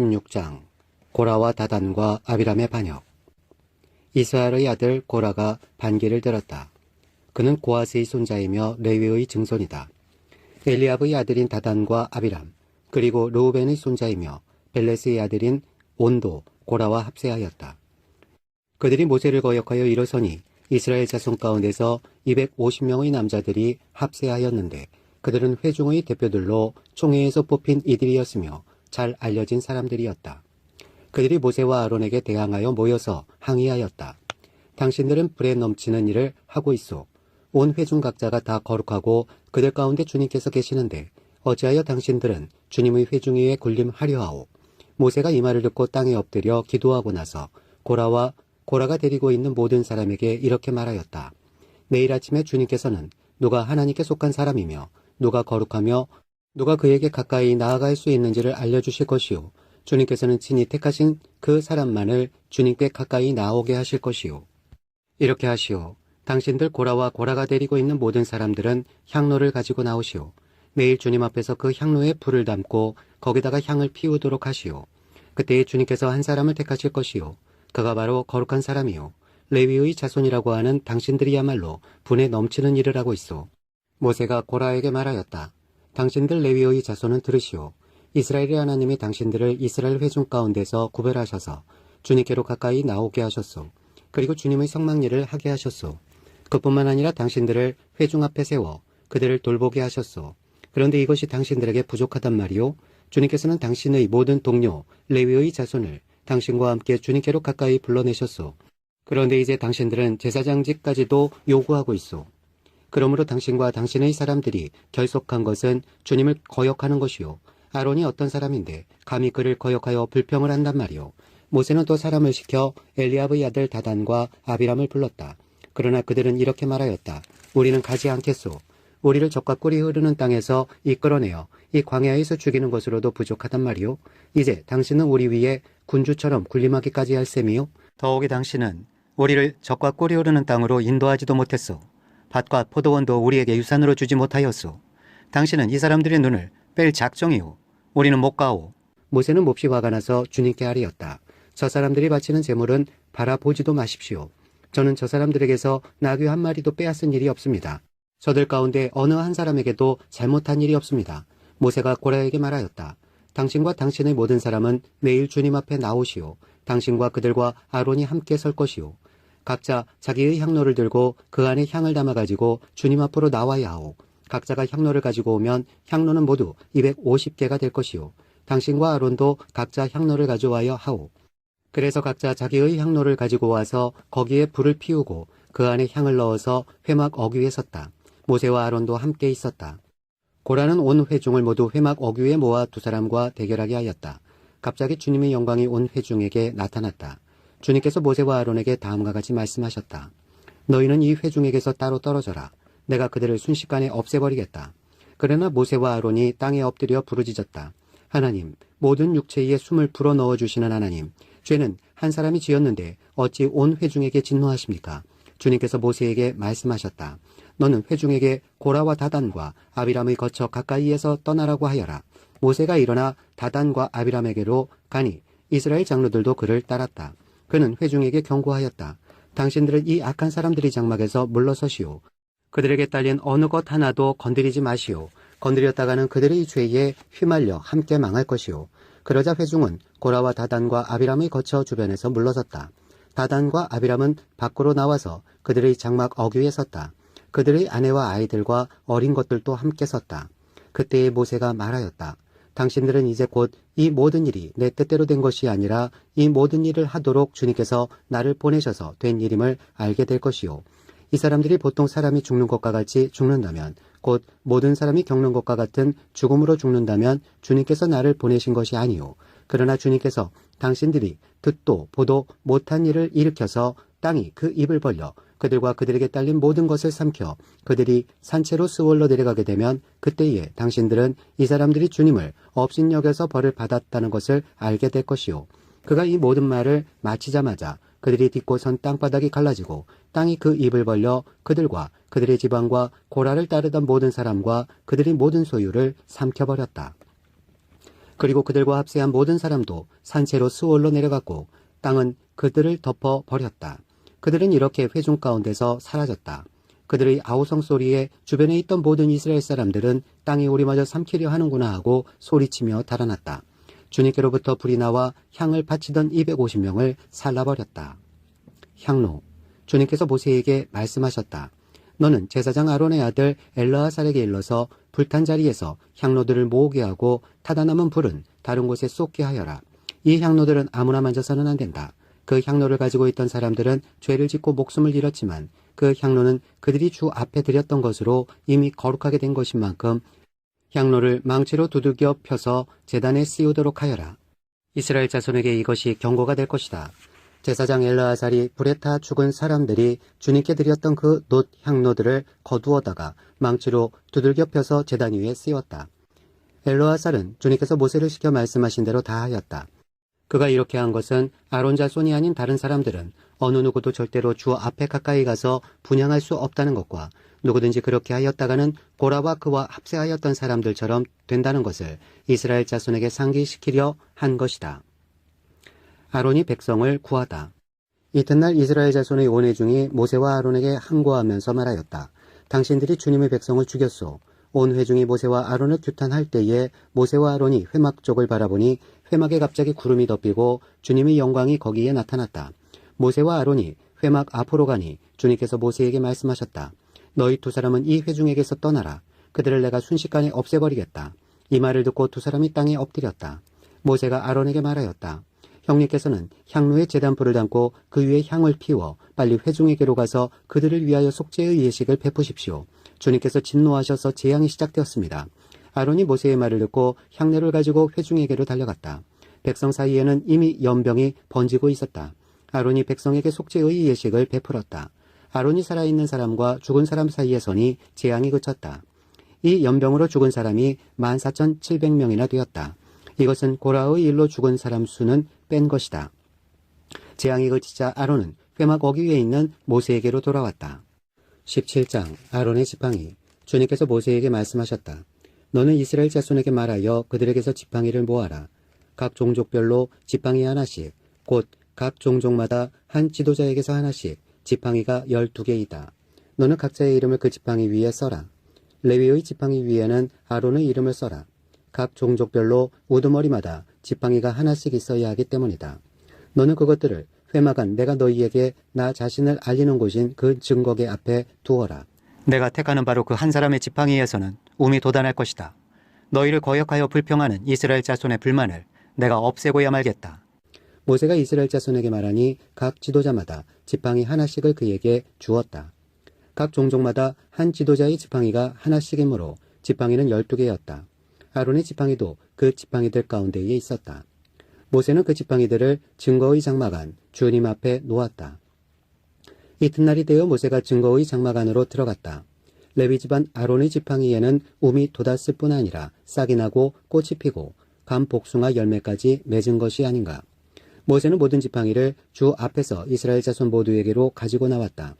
16장 고라와 다단과 아비람의 반역 이스라엘의 아들 고라가 반기를 들었다. 그는 고아스의 손자이며 레위의 증손이다. 엘리압의 아들인 다단과 아비람 그리고 르우벤의 손자이며 벨레스의 아들인 온도 고라와 합세하였다. 그들이 모세를 거역하여 일어서니 이스라엘 자손 가운데서 250명의 남자들이 합세하였는데 그들은 회중의 대표들로 총회에서 뽑힌 이들이었으며 잘 알려진 사람들이었다. 그들이 모세와 아론에게 대항하여 모여서 항의하였다. 당신들은 불에 넘치는 일을 하고 있어. 온 회중 각자가 다 거룩하고 그들 가운데 주님께서 계시는데 어찌하여 당신들은 주님의 회중 위에 군림하려 하오. 모세가 이 말을 듣고 땅에 엎드려 기도하고 나서 고라와 고라가 데리고 있는 모든 사람에게 이렇게 말하였다. 내일 아침에 주님께서는 누가 하나님께 속한 사람이며 누가 거룩하며 누가 그에게 가까이 나아갈 수 있는지를 알려주실 것이요. 주님께서는 친히 택하신 그 사람만을 주님께 가까이 나오게 하실 것이요. 이렇게 하시오. 당신들 고라와 고라가 데리고 있는 모든 사람들은 향로를 가지고 나오시오. 내일 주님 앞에서 그 향로에 불을 담고 거기다가 향을 피우도록 하시오. 그때에 주님께서 한 사람을 택하실 것이요. 그가 바로 거룩한 사람이요. 레위의 자손이라고 하는 당신들이야말로 분에 넘치는 일을 하고 있어. 모세가 고라에게 말하였다. 당신들 레위의 자손은 들으시오. 이스라엘의 하나님이 당신들을 이스라엘 회중 가운데서 구별하셔서 주님께로 가까이 나오게 하셨소. 그리고 주님의 성막일을 하게 하셨소. 그뿐만 아니라 당신들을 회중 앞에 세워 그들을 돌보게 하셨소. 그런데 이것이 당신들에게 부족하단 말이오. 주님께서는 당신의 모든 동료 레위의 자손을 당신과 함께 주님께로 가까이 불러내셨소. 그런데 이제 당신들은 제사장직까지도 요구하고 있소. 그러므로 당신과 당신의 사람들이 결속한 것은 주님을 거역하는 것이요. 아론이 어떤 사람인데 감히 그를 거역하여 불평을 한단 말이오. 모세는 또 사람을 시켜 엘리압의 아들 다단과 아비람을 불렀다. 그러나 그들은 이렇게 말하였다. 우리는 가지 않겠소. 우리를 적과 꿀이 흐르는 땅에서 이끌어내어 이 광야에서 죽이는 것으로도 부족하단 말이오. 이제 당신은 우리 위에 군주처럼 군림하기까지 할 셈이요. 더욱이 당신은 우리를 적과 꿀이 흐르는 땅으로 인도하지도 못했소. 밭과 포도원도 우리에게 유산으로 주지 못하였소. 당신은 이 사람들의 눈을 뺄 작정이오. 우리는 못 가오. 모세는 몹시 화가 나서 주님께 아뢰었다. 저 사람들이 바치는 제물은 바라보지도 마십시오. 저는 저 사람들에게서 나귀 한 마리도 빼앗은 일이 없습니다. 저들 가운데 어느 한 사람에게도 잘못한 일이 없습니다. 모세가 고라에게 말하였다. 당신과 당신의 모든 사람은 내일 주님 앞에 나오시오. 당신과 그들과 아론이 함께 설 것이오. 각자 자기의 향로를 들고 그 안에 향을 담아가지고 주님 앞으로 나와야 하오. 각자가 향로를 가지고 오면 향로는 모두 250개가 될 것이오. 당신과 아론도 각자 향로를 가져와야 하오. 그래서 각자 자기의 향로를 가지고 와서 거기에 불을 피우고 그 안에 향을 넣어서 회막 어귀에 섰다. 모세와 아론도 함께 있었다. 고라는 온 회중을 모두 회막 어귀에 모아 두 사람과 대결하게 하였다. 갑자기 주님의 영광이 온 회중에게 나타났다. 주님께서 모세와 아론에게 다음과 같이 말씀하셨다. 너희는 이 회중에게서 따로 떨어져라. 내가 그들을 순식간에 없애버리겠다. 그러나 모세와 아론이 땅에 엎드려 부르짖었다. 하나님, 모든 육체에 숨을 불어 넣어 주시는 하나님, 죄는 한 사람이 지었는데 어찌 온 회중에게 진노하십니까? 주님께서 모세에게 말씀하셨다. 너는 회중에게 고라와 다단과 아비람의 거처 가까이에서 떠나라고 하여라. 모세가 일어나 다단과 아비람에게로 가니 이스라엘 장로들도 그를 따랐다. 그는 회중에게 경고하였다. 당신들은 이 악한 사람들이 장막에서 물러서시오. 그들에게 딸린 어느 것 하나도 건드리지 마시오. 건드렸다가는 그들의 죄에 휘말려 함께 망할 것이오. 그러자 회중은 고라와 다단과 아비람의 거처 주변에서 물러섰다. 다단과 아비람은 밖으로 나와서 그들의 장막 어귀에 섰다. 그들의 아내와 아이들과 어린 것들도 함께 섰다. 그때에 모세가 말하였다. 당신들은 이제 곧 이 모든 일이 내 뜻대로 된 것이 아니라 이 모든 일을 하도록 주님께서 나를 보내셔서 된 일임을 알게 될 것이요. 이 사람들이 보통 사람이 죽는 것과 같이 죽는다면 곧 모든 사람이 겪는 것과 같은 죽음으로 죽는다면 주님께서 나를 보내신 것이 아니요. 그러나 주님께서 당신들이 듣도 보도 못한 일을 일으켜서 땅이 그 입을 벌려 그들과 그들에게 딸린 모든 것을 삼켜 그들이 산채로 스월로 내려가게 되면 그때에 당신들은 이 사람들이 주님을 업신여겨서 벌을 받았다는 것을 알게 될 것이요. 그가 이 모든 말을 마치자마자 그들이 딛고 선 땅바닥이 갈라지고 땅이 그 입을 벌려 그들과 그들의 지방과 고라를 따르던 모든 사람과 그들의 모든 소유를 삼켜버렸다. 그리고 그들과 합세한 모든 사람도 산채로 수월로 내려갔고 땅은 그들을 덮어 버렸다. 그들은 이렇게 회중 가운데서 사라졌다. 그들의 아우성 소리에 주변에 있던 모든 이스라엘 사람들은 땅이 우리마저 삼키려 하는구나 하고 소리치며 달아났다. 주님께로부터 불이 나와 향을 바치던 250명을 살라버렸다. 향로. 주님께서 모세에게 말씀하셨다. 너는 제사장 아론의 아들 엘라하살에게 일러서 불탄 자리에서 향로들을 모으게 하고 타다 남은 불은 다른 곳에 쏟게 하여라. 이 향로들은 아무나 만져서는 안 된다. 그 향로를 가지고 있던 사람들은 죄를 짓고 목숨을 잃었지만 그 향로는 그들이 주 앞에 드렸던 것으로 이미 거룩하게 된 것인 만큼 향로를 망치로 두들겨 펴서 재단에 씌우도록 하여라. 이스라엘 자손에게 이것이 경고가 될 것이다. 제사장 엘라아살이 불에 타 죽은 사람들이 주님께 드렸던 그 놋 향로들을 거두어다가 망치로 두들겨 펴서 재단 위에 씌웠다. 엘라아살은 주님께서 모세를 시켜 말씀하신 대로 다 하였다. 그가 이렇게 한 것은 아론 자손이 아닌 다른 사람들은 어느 누구도 절대로 주 앞에 가까이 가서 분양할 수 없다는 것과 누구든지 그렇게 하였다가는 고라와 그와 합세하였던 사람들처럼 된다는 것을 이스라엘 자손에게 상기시키려 한 것이다. 아론이 백성을 구하다. 이튿날 이스라엘 자손의 원회 중이 모세와 아론에게 항고하면서 말하였다. 당신들이 주님의 백성을 죽였소. 온 회중이 모세와 아론을 규탄할 때에 모세와 아론이 회막 쪽을 바라보니 회막에 갑자기 구름이 덮이고 주님의 영광이 거기에 나타났다. 모세와 아론이 회막 앞으로 가니 주님께서 모세에게 말씀하셨다. 너희 두 사람은 이 회중에게서 떠나라. 그들을 내가 순식간에 없애버리겠다. 이 말을 듣고 두 사람이 땅에 엎드렸다. 모세가 아론에게 말하였다. 형님께서는 향로에 재단불을 담고 그 위에 향을 피워 빨리 회중에게로 가서 그들을 위하여 속죄의 예식을 베푸십시오. 주님께서 진노하셔서 재앙이 시작되었습니다. 아론이 모세의 말을 듣고 향내를 가지고 회중에게로 달려갔다. 백성 사이에는 이미 연병이 번지고 있었다. 아론이 백성에게 속죄의 예식을 베풀었다. 아론이 살아있는 사람과 죽은 사람 사이에서니 재앙이 그쳤다. 이 연병으로 죽은 사람이 14,700명이나 되었다. 이것은 고라의 일로 죽은 사람 수는 뺀 것이다. 재앙이 그치자 아론은 회막 어기 위에 있는 모세에게로 돌아왔다. 17장 아론의 지팡이 주님께서 모세에게 말씀하셨다. 너는 이스라엘 자손에게 말하여 그들에게서 지팡이를 모아라. 각 종족별로 지팡이 하나씩 곧 각 종족마다 한 지도자에게서 하나씩 지팡이가 12개이다. 너는 각자의 이름을 그 지팡이 위에 써라. 레위의 지팡이 위에는 아론의 이름을 써라. 각 종족별로 우두머리마다 지팡이가 하나씩 있어야 하기 때문이다. 너는 그것들을 회막안 내가 너희에게 나 자신을 알리는 곳인 그 증거계 앞에 두어라. 내가 택하는 바로 그 한 사람의 지팡이에서는 um이 돋아날 것이다. 너희를 거역하여 불평하는 이스라엘 자손의 불만을 내가 없애고야 말겠다. 모세가 이스라엘 자손에게 말하니 각 지도자마다 지팡이 하나씩을 그에게 주었다. 각 종족마다 한 지도자의 지팡이가 하나씩이므로 지팡이는 12개였다. 아론의 지팡이도 그 지팡이들 가운데에 있었다. 모세는 그 지팡이들을 증거의 장막안 주님 앞에 놓았다. 이튿날이 되어 모세가 증거의 장막안으로 들어갔다. 레위 집안 아론의 지팡이에는 um이 돋았을 뿐 아니라 싹이 나고 꽃이 피고 감 복숭아 열매까지 맺은 것이 아닌가. 모세는 모든 지팡이를 주 앞에서 이스라엘 자손 모두에게로 가지고 나왔다.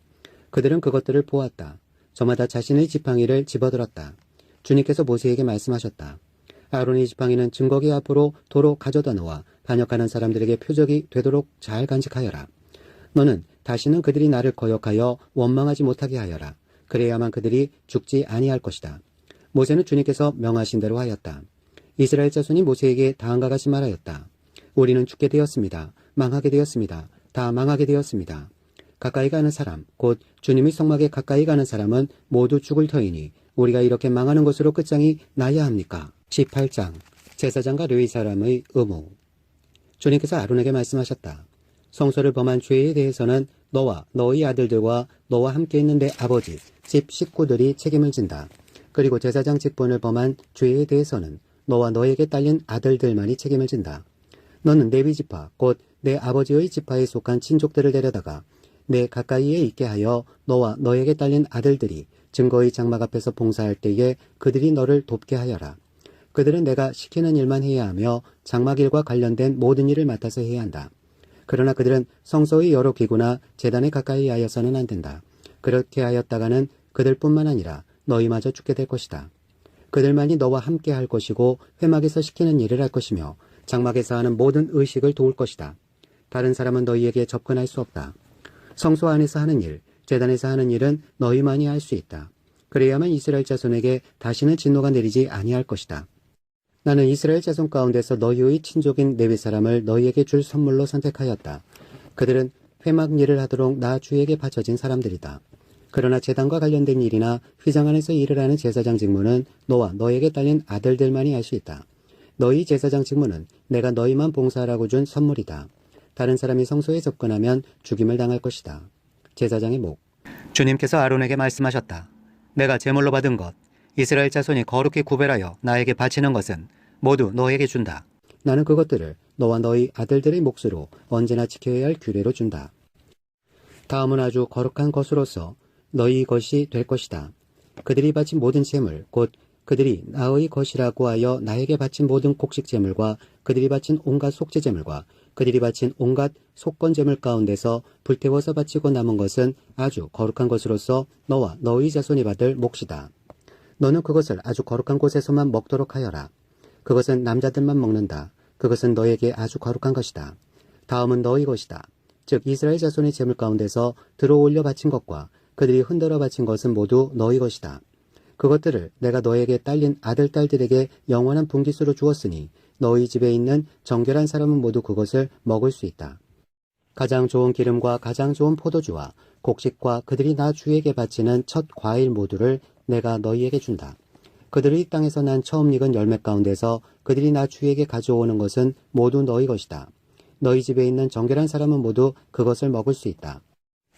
그들은 그것들을 보았다. 저마다 자신의 지팡이를 집어들었다. 주님께서 모세에게 말씀하셨다. 아론의 지팡이는 증거기 앞으로 도로 가져다 놓아 반역하는 사람들에게 표적이 되도록 잘 간직하여라. 너는 다시는 그들이 나를 거역하여 원망하지 못하게 하여라. 그래야만 그들이 죽지 아니할 것이다. 모세는 주님께서 명하신 대로 하였다. 이스라엘 자손이 모세에게 다음과 같이 말하였다. 우리는 죽게 되었습니다. 망하게 되었습니다. 다 망하게 되었습니다. 가까이 가는 사람, 곧 주님의 성막에 가까이 가는 사람은 모두 죽을 터이니 우리가 이렇게 망하는 것으로 끝장이 나야 합니까? 18장 제사장과 레위 사람의 의무 주님께서 아론에게 말씀하셨다. 성소를 범한 죄에 대해서는 너와 너희 아들들과 너와 함께 있는 내 아버지, 집 식구들이 책임을 진다. 그리고 제사장 직분을 범한 죄에 대해서는 너와 너에게 딸린 아들들만이 책임을 진다. 너는 레위 지파, 곧 내 아버지의 지파에 속한 친족들을 데려다가 내 가까이에 있게 하여 너와 너에게 딸린 아들들이 증거의 장막 앞에서 봉사할 때에 그들이 너를 돕게 하여라. 그들은 내가 시키는 일만 해야 하며 장막 일과 관련된 모든 일을 맡아서 해야 한다. 그러나 그들은 성소의 여러 기구나 재단에 가까이 하여서는 안 된다. 그렇게 하였다가는 그들뿐만 아니라 너희마저 죽게 될 것이다. 그들만이 너와 함께 할 것이고 회막에서 시키는 일을 할 것이며 장막에서 하는 모든 의식을 도울 것이다. 다른 사람은 너희에게 접근할 수 없다. 성소 안에서 하는 일, 재단에서 하는 일은 너희만이 할 수 있다. 그래야만 이스라엘 자손에게 다시는 진노가 내리지 아니할 것이다. 나는 이스라엘 자손 가운데서 너희의 친족인 레위 사람을 너희에게 줄 선물로 선택하였다. 그들은 회막 일을 하도록 나 주에게 바쳐진 사람들이다. 그러나 재단과 관련된 일이나 휘장 안에서 일을 하는 제사장 직무는 너와 너에게 딸린 아들들만이 할수 있다. 너희 제사장 직무는 내가 너희만 봉사하라고 준 선물이다. 다른 사람이 성소에 접근하면 죽임을 당할 것이다. 제사장의 목 주님께서 아론에게 말씀하셨다. 내가 제물로 받은 것, 이스라엘 자손이 거룩히 구별하여 나에게 바치는 것은 모두 너에게 준다. 나는 그것들을 너와 너희 아들들의 몫으로 언제나 지켜야 할 규례로 준다. 다음은 아주 거룩한 것으로서 너희 것이 될 것이다. 그들이 바친 모든 재물, 곧 그들이 나의 것이라고 하여 나에게 바친 모든 곡식 재물과 그들이 바친 온갖 속죄 재물과 그들이 바친 온갖 속건 재물 가운데서 불태워서 바치고 남은 것은 아주 거룩한 것으로서 너와 너희 자손이 받을 몫이다. 너는 그것을 아주 거룩한 곳에서만 먹도록 하여라. 그것은 남자들만 먹는다. 그것은 너에게 아주 거룩한 것이다. 다음은 너희 것이다. 즉 이스라엘 자손의 재물 가운데서 들어올려 바친 것과 그들이 흔들어 바친 것은 모두 너희 것이다. 그것들을 내가 너에게 딸린 아들, 딸들에게 영원한 분기수로 주었으니 너희 집에 있는 정결한 사람은 모두 그것을 먹을 수 있다. 가장 좋은 기름과 가장 좋은 포도주와 곡식과 그들이 나 주에게 바치는 첫 과일 모두를 내가 너희에게 준다. 그들의 땅에서 난 처음 익은 열매 가운데서 그들이 나 주에게 가져오는 것은 모두 너희 것이다. 너희 집에 있는 정결한 사람은 모두 그것을 먹을 수 있다.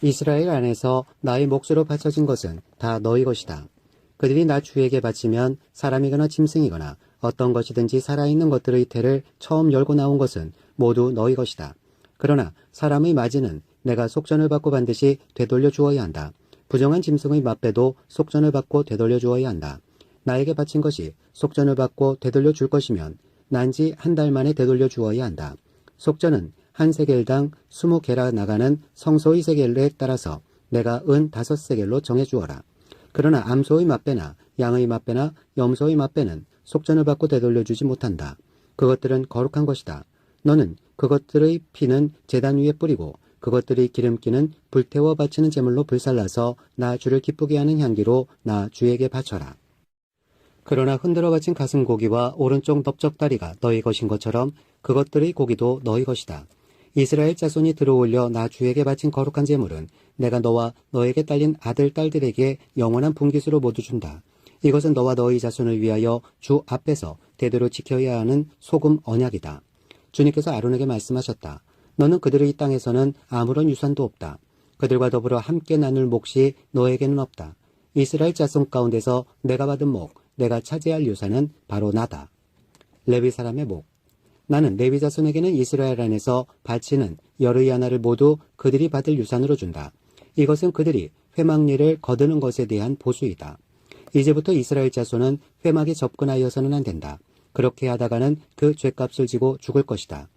이스라엘 안에서 나의 몫으로 바쳐진 것은 다 너희 것이다. 그들이 나 주에게 바치면 사람이거나 짐승이거나 어떤 것이든지 살아있는 것들의 태를 처음 열고 나온 것은 모두 너희 것이다. 그러나 사람의 맞이는 내가 속전을 받고 반드시 되돌려 주어야 한다. 부정한 짐승의 맛배도 속전을 받고 되돌려 주어야 한다. 나에게 바친 것이 속전을 받고 되돌려 줄 것이면 난지 한 달 만에 되돌려 주어야 한다. 속전은 한 세겔당 스무 개라 나가는 성소의 세겔에 따라서 내가 은 다섯 세겔로 정해 주어라. 그러나 암소의 맛배나 양의 맛배나 염소의 맛배는 속전을 받고 되돌려 주지 못한다. 그것들은 거룩한 것이다. 너는 그것들의 피는 재단 위에 뿌리고 그것들의 기름기는 불태워 바치는 제물로 불살라서 나 주를 기쁘게 하는 향기로 나 주에게 바쳐라. 그러나 흔들어 바친 가슴 고기와 오른쪽 넓적다리가 너희 것인 것처럼 그것들의 고기도 너희 것이다. 이스라엘 자손이 들어올려 나 주에게 바친 거룩한 제물은 내가 너와 너에게 딸린 아들, 딸들에게 영원한 분깃으로 모두 준다. 이것은 너와 너희 자손을 위하여 주 앞에서 대대로 지켜야 하는 소금 언약이다. 주님께서 아론에게 말씀하셨다. 너는 그들의 땅에서는 아무런 유산도 없다. 그들과 더불어 함께 나눌 몫이 너에게는 없다. 이스라엘 자손 가운데서 내가 받은 목, 내가 차지할 유산은 바로 나다. 레위 사람의 목. 나는 레위 자손에게는 이스라엘 안에서 바치는 열의 하나를 모두 그들이 받을 유산으로 준다. 이것은 그들이 회막리를 거두는 것에 대한 보수이다. 이제부터 이스라엘 자손은 회막에 접근하여서는 안 된다. 그렇게 하다가는 그 죄값을 지고 죽을 것이다.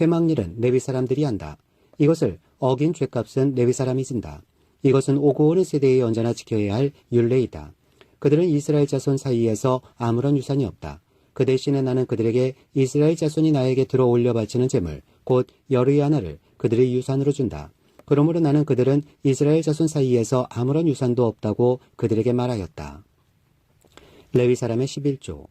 회막일은 레위 사람들이 한다. 이것을 어긴 죄값은 레위 사람이 진다. 이것은 오고 오는 세대에 언제나 지켜야 할 율례이다. 그들은 이스라엘 자손 사이에서 아무런 유산이 없다. 그 대신에 나는 그들에게 이스라엘 자손이 나에게 들어 올려 바치는 재물, 곧 열의 하나를 그들의 유산으로 준다. 그러므로 나는 그들은 이스라엘 자손 사이에서 아무런 유산도 없다고 그들에게 말하였다. 레위 사람의 11조.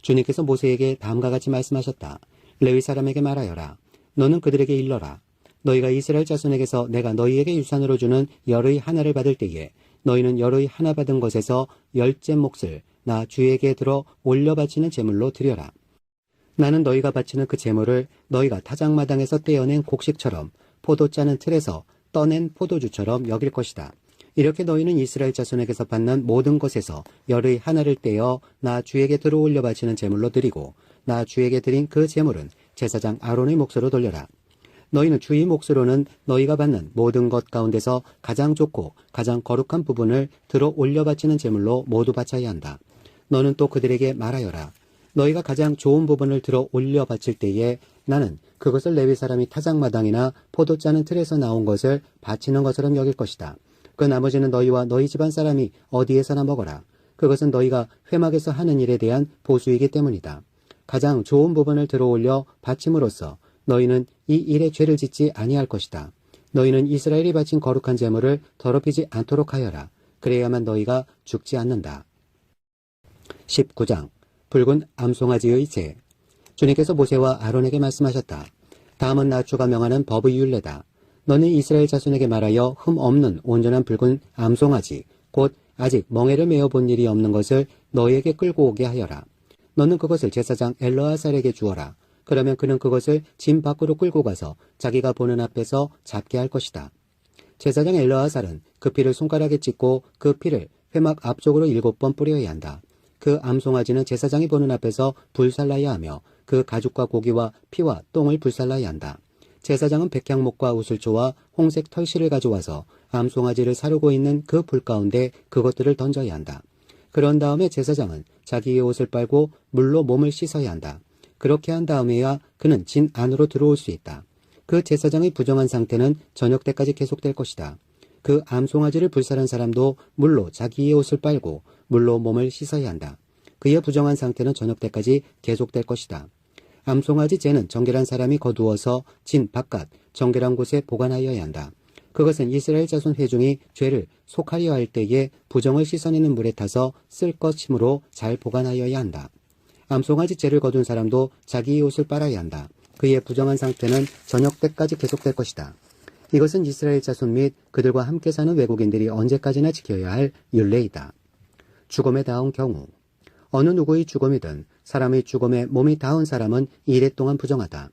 주님께서 모세에게 다음과 같이 말씀하셨다. 레위 사람에게 말하여라. 너는 그들에게 일러라. 너희가 이스라엘 자손에게서 내가 너희에게 유산으로 주는 열의 하나를 받을 때에 너희는 열의 하나 받은 것에서 열째 몫을 나 주에게 들어 올려 바치는 제물로 드려라. 나는 너희가 바치는 그 제물을 너희가 타작마당에서 떼어낸 곡식처럼 포도 짜는 틀에서 떠낸 포도주처럼 여길 것이다. 이렇게 너희는 이스라엘 자손에게서 받는 모든 것에서 열의 하나를 떼어 나 주에게 들어 올려 바치는 제물로 드리고 나 주에게 드린 그 제물은 제사장 아론의 몫으로 돌려라. 너희는 주의 몫으로는 너희가 받는 모든 것 가운데서 가장 좋고 가장 거룩한 부분을 들어 올려 바치는 제물로 모두 바쳐야 한다. 너는 또 그들에게 말하여라. 너희가 가장 좋은 부분을 들어 올려 바칠 때에 나는 그것을 레위 사람이 타작마당이나 포도 짜는 틀에서 나온 것을 바치는 것처럼 여길 것이다. 그 나머지는 너희와 너희 집안 사람이 어디에서나 먹어라. 그것은 너희가 회막에서 하는 일에 대한 보수이기 때문이다. 가장 좋은 부분을 들어 올려 바침으로써 너희는 이 일에 죄를 짓지 아니할 것이다. 너희는 이스라엘이 바친 거룩한 제물을 더럽히지 않도록 하여라. 그래야만 너희가 죽지 않는다. 19장 붉은 암송아지의 제 주님께서 모세와 아론에게 말씀하셨다. 다음은 나주가 명하는 법의 율례다. 너는 이스라엘 자손에게 말하여 흠 없는 온전한 붉은 암송아지 곧 아직 멍에를 메어 본 일이 없는 것을 너희에게 끌고 오게 하여라. 너는 그것을 제사장 엘러아살에게 주어라. 그러면 그는 그것을 짐 밖으로 끌고 가서 자기가 보는 앞에서 잡게 할 것이다. 제사장 엘러아살은 그 피를 손가락에 찍고 그 피를 회막 앞쪽으로 일곱 번 뿌려야 한다. 그 암송아지는 제사장이 보는 앞에서 불살라야 하며 그 가죽과 고기와 피와 똥을 불살라야 한다. 제사장은 백향목과 우슬초와 홍색 털실을 가져와서 암송아지를 사르고 있는 그 불 가운데 그것들을 던져야 한다. 그런 다음에 제사장은 자기의 옷을 빨고 물로 몸을 씻어야 한다. 그렇게 한 다음에야 그는 진 안으로 들어올 수 있다. 그 제사장의 부정한 상태는 저녁 때까지 계속될 것이다. 그 암송아지를 불살한 사람도 물로 자기의 옷을 빨고 물로 몸을 씻어야 한다. 그의 부정한 상태는 저녁 때까지 계속될 것이다. 암송아지 쟤는 정결한 사람이 거두어서 진 바깥 정결한 곳에 보관하여야 한다. 그것은 이스라엘 자손 회중이 죄를 속하려 할 때에 부정을 씻어내는 물에 타서 쓸 것이므로 잘 보관하여야 한다. 암송아지 쟤를 거둔 사람도 자기의 옷을 빨아야 한다. 그의 부정한 상태는 저녁 때까지 계속될 것이다. 이것은 이스라엘 자손 및 그들과 함께 사는 외국인들이 언제까지나 지켜야 할 율례이다. 죽음에 닿은 경우 어느 누구의 죽음이든 사람의 죽음에 몸이 닿은 사람은 이래 동안 부정하다.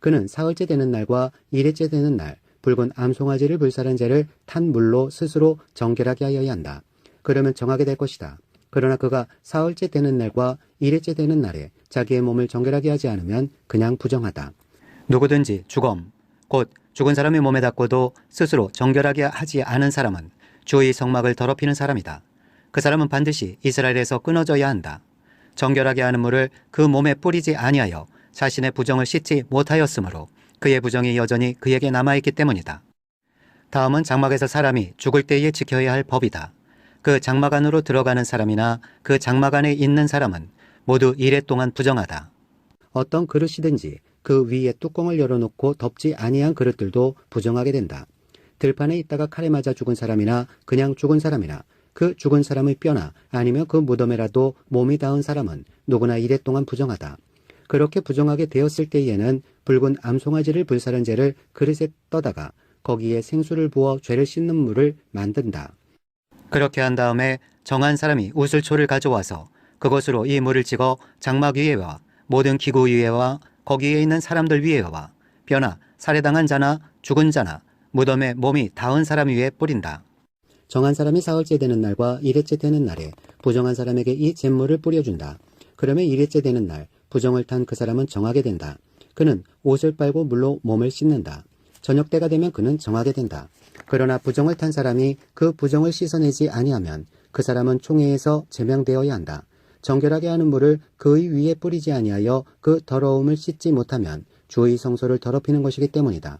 그는 사흘째 되는 날과 이래째 되는 날 붉은 암송아지를 불살한 죄를 탄 물로 스스로 정결하게 하여야 한다. 그러면 정하게 될 것이다. 그러나 그가 사흘째 되는 날과 일회째 되는 날에 자기의 몸을 정결하게 하지 않으면 그냥 부정하다. 누구든지 죽음, 곧 죽은 사람의 몸에 닿고도 스스로 정결하게 하지 않은 사람은 주의 성막을 더럽히는 사람이다. 그 사람은 반드시 이스라엘에서 끊어져야 한다. 정결하게 하는 물을 그 몸에 뿌리지 아니하여 자신의 부정을 씻지 못하였으므로 그의 부정이 여전히 그에게 남아있기 때문이다. 다음은 장막에서 사람이 죽을 때에 지켜야 할 법이다. 그 장막 안으로 들어가는 사람이나 그 장막 안에 있는 사람은 모두 이래 동안 부정하다. 어떤 그릇이든지 그 위에 뚜껑을 열어놓고 덮지 아니한 그릇들도 부정하게 된다. 들판에 있다가 칼에 맞아 죽은 사람이나 그냥 죽은 사람이나 그 죽은 사람의 뼈나 아니면 그 무덤에라도 몸이 닿은 사람은 누구나 이래 동안 부정하다. 그렇게 부정하게 되었을 때에는 붉은 암송아지를 불사른 죄를 그릇에 떠다가 거기에 생수를 부어 죄를 씻는 물을 만든다. 그렇게 한 다음에 정한 사람이 우슬초를 가져와서 그것으로 이 물을 찍어 장막 위에와 모든 기구 위에와 거기에 있는 사람들 위에와 뼈나 살해당한 자나 죽은 자나 무덤에 몸이 닿은 사람 위에 뿌린다. 정한 사람이 사흘째 되는 날과 일회째 되는 날에 부정한 사람에게 이 잿물을 뿌려준다. 그러면 일회째 되는 날 부정을 탄 그 사람은 정하게 된다. 그는 옷을 빨고 물로 몸을 씻는다. 저녁 때가 되면 그는 정하게 된다. 그러나 부정을 탄 사람이 그 부정을 씻어내지 아니하면 그 사람은 총회에서 제명되어야 한다. 정결하게 하는 물을 그의 위에 뿌리지 아니하여 그 더러움을 씻지 못하면 주의 성소를 더럽히는 것이기 때문이다.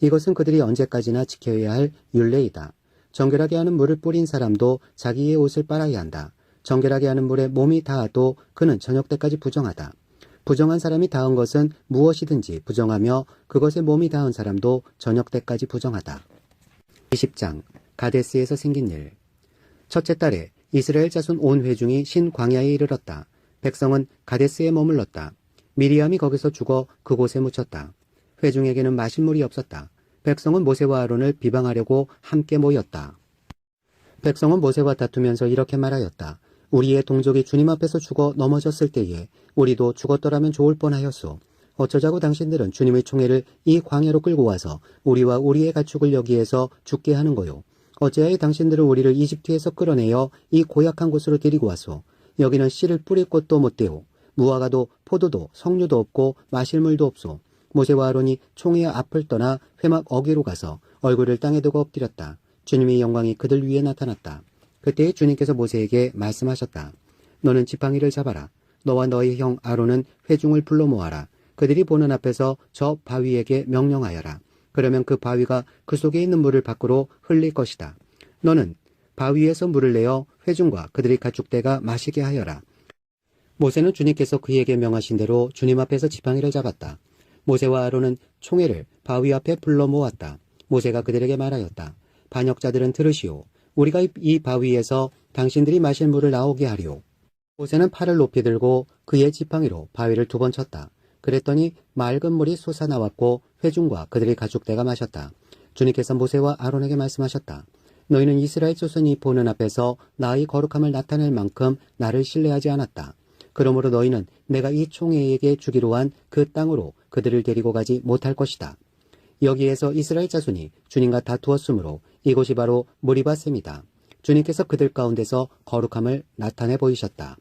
이것은 그들이 언제까지나 지켜야 할 율례이다. 정결하게 하는 물을 뿌린 사람도 자기의 옷을 빨아야 한다. 정결하게 하는 물에 몸이 닿아도 그는 저녁 때까지 부정하다. 부정한 사람이 닿은 것은 무엇이든지 부정하며 그것에 몸이 닿은 사람도 저녁 때까지 부정하다. 20장 가데스에서 생긴 일 첫째 달에 이스라엘 자손 온 회중이 신 광야에 이르렀다. 백성은 가데스에 머물렀다. 미리암이 거기서 죽어 그곳에 묻혔다. 회중에게는 마실 물이 없었다. 백성은 모세와 아론을 비방하려고 함께 모였다. 백성은 모세와 다투면서 이렇게 말하였다. 우리의 동족이 주님 앞에서 죽어 넘어졌을 때에 우리도 죽었더라면 좋을 뻔하였소. 어쩌자고 당신들은 주님의 총애를 이 광야로 끌고 와서 우리와 우리의 가축을 여기에서 죽게 하는 거요. 어찌하여 당신들은 우리를 이집트에서 끌어내어 이 고약한 곳으로 데리고 왔소. 여기는 씨를 뿌릴 곳도 못 되오. 무화과도 포도도 석류도 없고 마실 물도 없소. 모세와 아론이 총의 앞을 떠나 회막 어귀로 가서 얼굴을 땅에 두고 엎드렸다. 주님의 영광이 그들 위에 나타났다. 그때 주님께서 모세에게 말씀하셨다. 너는 지팡이를 잡아라. 너와 너의 형 아론은 회중을 불러 모아라. 그들이 보는 앞에서 저 바위에게 명령하여라. 그러면 그 바위가 그 속에 있는 물을 밖으로 흘릴 것이다. 너는 바위에서 물을 내어 회중과 그들의 가축대가 마시게 하여라. 모세는 주님께서 그에게 명하신 대로 주님 앞에서 지팡이를 잡았다. 모세와 아론은 총회를 바위 앞에 불러 모았다. 모세가 그들에게 말하였다. 반역자들은 들으시오. 우리가 이- 이 바위에서 당신들이 마실 물을 나오게 하리오. 모세는 팔을 높이 들고 그의 지팡이로 바위를 두 번 쳤다. 그랬더니 맑은 물이 솟아나왔고 회중과 그들의 가축대가 마셨다. 주님께서 모세와 아론에게 말씀하셨다. 너희는 이스라엘 조선이 보는 앞에서 나의 거룩함을 나타낼 만큼 나를 신뢰하지 않았다. 그러므로 너희는 내가 이 총회에게 주기로 한 그 땅으로 그들을 데리고 가지 못할 것이다. 여기에서 이스라엘 자손이 주님과 다투었으므로 이곳이 바로 무리바셈이다. 주님께서 그들 가운데서 거룩함을 나타내 보이셨다.